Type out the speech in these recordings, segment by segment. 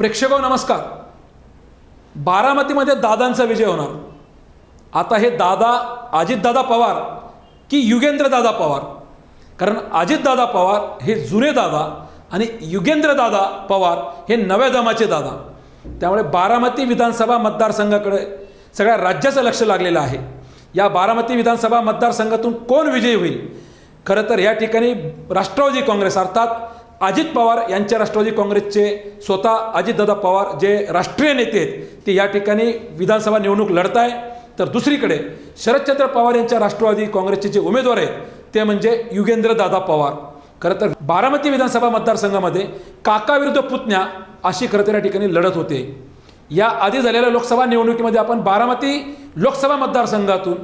प्रेक्षक हो, नमस्कार. बारामतीमध्ये दादांचा विजय होणार. आता हे दादा अजितदादा पवार की युगेंद्रदादा पवार? कारण अजितदादा पवार हे जुने दादा आणि युगेंद्रदादा पवार हे नव्या दमाचे दादा. त्यामुळे बारामती विधानसभा मतदारसंघाकडे सगळ्या राज्याचं लक्ष लागलेलं आहे. या बारामती विधानसभा मतदारसंघातून कोण विजयी होईल? खरं तर या ठिकाणी राष्ट्रवादी काँग्रेस अर्थात अजित पवार यांच्या राष्ट्रवादी काँग्रेसचे स्वतः अजितदादा पवार जे राष्ट्रीय नेते आहेत ते या ठिकाणी विधानसभा निवडणूक लढत आहे तर दुसरीकडे शरदचंद्र पवार यांच्या राष्ट्रवादी काँग्रेसचे जे उमेदवार आहेत ते म्हणजे युगेंद्र दादा पवार. खरं तर बारामती विधानसभा मतदारसंघामध्ये काकाविरुद्ध पुतण्या अशी खरं तर या ठिकाणी लढत होते. या आधी झालेल्या लोकसभा निवडणुकीमध्ये आपण बारामती लोकसभा मतदारसंघातून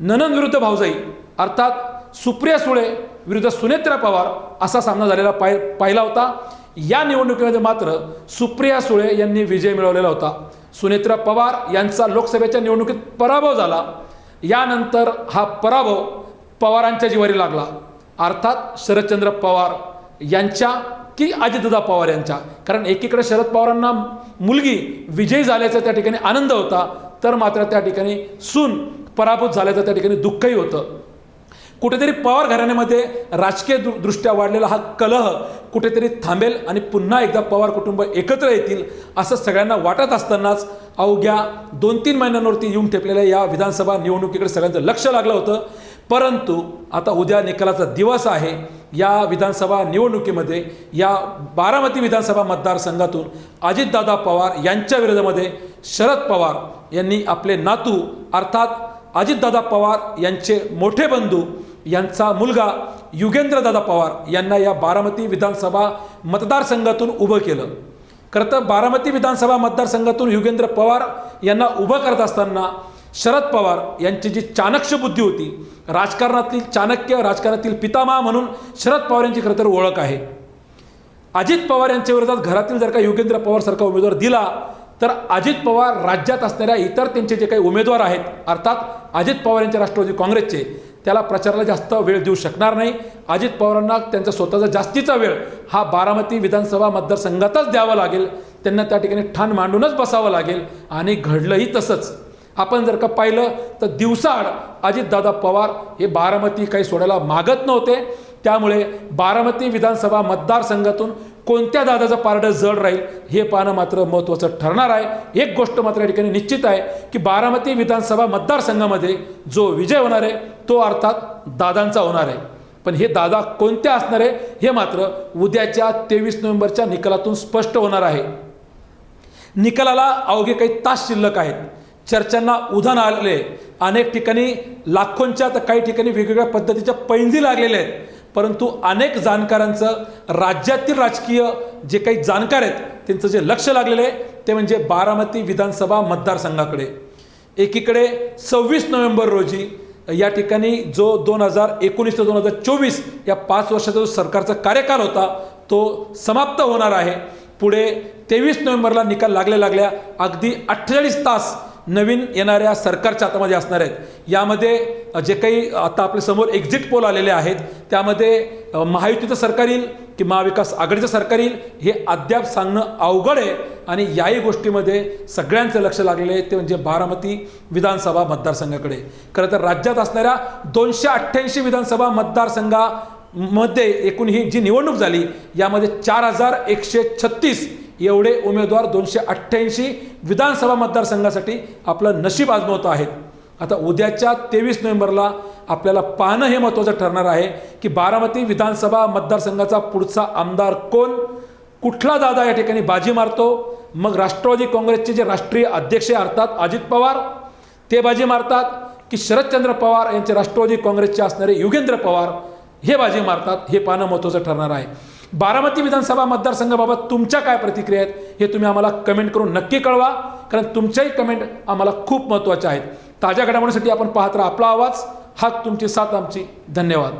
ननन विरुद्ध भाऊजाई अर्थात सुप्रिया सुळे विरुद्ध सुनेत्रा पवार असा सामना झालेला पाय पाहिला होता. या निवडणुकीमध्ये मात्र सुप्रिया सुळे यांनी विजय मिळवलेला होता. सुनेत्रा पवार यांचा लोकसभेच्या निवडणुकीत पराभव झाला. यानंतर हा पराभव पवारांच्या जिवारी लागला. अर्थात शरदचंद्र पवार यांच्या की अजितदादा पवार यांच्या? कारण एकीकडे शरद पवारांना मुलगी विजयी झाल्याचा त्या ठिकाणी आनंद होता तर मात्र त्या ठिकाणी सून पराभूत झाल्याचं त्या ठिकाणी दुःखही होतं. कुठेतरी पवार घराण्यामध्ये राजकीय दृ दृष्ट्या वाढलेला हा कलह कुठेतरी थांबेल आणि पुन्हा एकदा पवार कुटुंब एकत्र येतील असं सगळ्यांना वाटत असतानाच अवघ्या दोन तीन महिन्यांवरती येऊन ठेपलेल्या या विधानसभा निवडणुकीकडे सगळ्यांचं लक्ष लागलं होतं. परंतु आता उद्या निकालाचा दिवस आहे. या विधानसभा निवडणुकीमध्ये या बारामती विधानसभा मतदारसंघातून अजितदादा पवार यांच्या विरोधामध्ये शरद पवार यांनी आपले नातू अर्थात अजितदादा पवार यांचे मोठे बंधू यांचा मुलगा युगेंद्रदादा पवार यांना या बारामती विधानसभा मतदारसंघातून उभं केलं. खरं तर बारामती विधानसभा मतदारसंघातून युगेंद्र पवार यांना उभं करत असताना शरद पवार यांची जी चाणक्य बुद्धी होती राजकारणातील चाणक्य राजकारणातील पितामहा म्हणून शरद पवार यांची खरं तर ओळख आहे. अजित पवार यांच्या विरोधात घरातील जर का योगेंद्र पवारसारखा उमेदवार दिला तर अजित पवार राज्यात असणाऱ्या इतर त्यांचे जे काही उमेदवार आहेत अर्थात अजित पवार यांच्या राष्ट्रवादी काँग्रेसचे त्याला प्रचाराला जास्त वेळ देऊ शकणार नाही. अजित पवारांना त्यांचा स्वतःचा जास्तीचा वेळ हा बारामती विधानसभा मतदारसंघातच द्यावा लागेल. त्यांना त्या ठिकाणी ठाण मांडूनच बसावं लागेल आणि घडलंही तसंच. आपण जर का पाहिलं तर दिवसाआड अजितदादा पवार हे बारामती काही सोडायला मागत नव्हते. त्यामुळे बारामती विधानसभा मतदारसंघातून कोणत्या दादाचं पारडं जड राहील हे पाहणं मात्र महत्त्वाचं ठरणार आहे. एक गोष्ट मात्र या ठिकाणी निश्चित आहे की बारामती विधानसभा मतदारसंघामध्ये जो विजय होणार आहे तो अर्थात दादांचा होणार आहे. पण हे दादा कोणते असणार आहे हे मात्र उद्याच्या तेवीस नोव्हेंबरच्या निकालातून स्पष्ट होणार आहे. निकालाला अवघे काही तास शिल्लक आहेत. चर्चांना उधाण आलेले अनेक ठिकाणी लाखोंच्या तर काही ठिकाणी वेगवेगळ्या पद्धतीच्या पैंजी लागलेल्या आहेत. परंतु अनेक जाणकारांचं राज्यातील राजकीय जे काही जाणकार आहेत त्यांचं जे लक्ष लागलेलं आहे ते म्हणजे बारामती विधानसभा मतदारसंघाकडे. एकीकडे सव्वीस नोव्हेंबर रोजी या ठिकाणी जो दोन हजार एकोणीस ते दोन हजार चोवीस या पाच वर्षाचा जो सरकारचा कार्यकाल होता तो समाप्त होणार आहे. पुढे तेवीस नोव्हेंबरला निकाल लागल्या लागल्या अगदी अठ्ठेचाळीस तास नवीन येणाऱ्या सरकारच्या हातामध्ये असणार आहेत. यामध्ये जे काही आता आपल्यासमोर एक्झिट पोल आलेले आहेत त्यामध्ये महायुतीचं सरकार येईल की महाविकास आघाडीचं सरकार येईल हे अद्याप सांगणं अवघड आहे आणि याही गोष्टीमध्ये सगळ्यांचं लक्ष लागलेलं आहे. ते म्हणजे बारामती विधानसभा मतदारसंघाकडे. खरं तर राज्यात असणाऱ्या दोनशे अठ्ठ्याऐंशी विधानसभा मतदारसंघामध्ये एकूण ही जी निवडणूक झाली यामध्ये चार हजार एकशे छत्तीस एवढे उमेदवार दोनशे अठ्ठ्याऐंशी विधानसभा मतदारसंघासाठी आपलं नशीब आजमावत आहेत. आता उद्याच्या तेवीस नोव्हेंबरला आपल्याला पाहणं हे महत्त्वाचं ठरणार आहे की बारामती विधानसभा मतदारसंघाचा पुढचा आमदार कोण? कुठला दादा या ठिकाणी बाजी मारतो? मग राष्ट्रवादी काँग्रेसचे जे राष्ट्रीय अध्यक्ष अर्थात अजित पवार ते बाजी मारतात की शरदचंद्र पवार यांचे राष्ट्रवादी काँग्रेसचे असणारे युगेंद्र पवार हे बाजी मारतात हे पाहणं महत्त्वाचं ठरणार आहे. बारामती विधानसभा मतदारसंघाबाबत तुमच्या काय प्रतिक्रिया आहेत हे तुम्ही आम्हाला कमेंट करून नक्की कळवा कारण तुमच्याही कमेंट आम्हाला खूप महत्त्वाच्या आहेत. ताज्या घडामोडीसाठी आपण पाहत राहा आपला आवाज हात तुमची साथ आमची. धन्यवाद.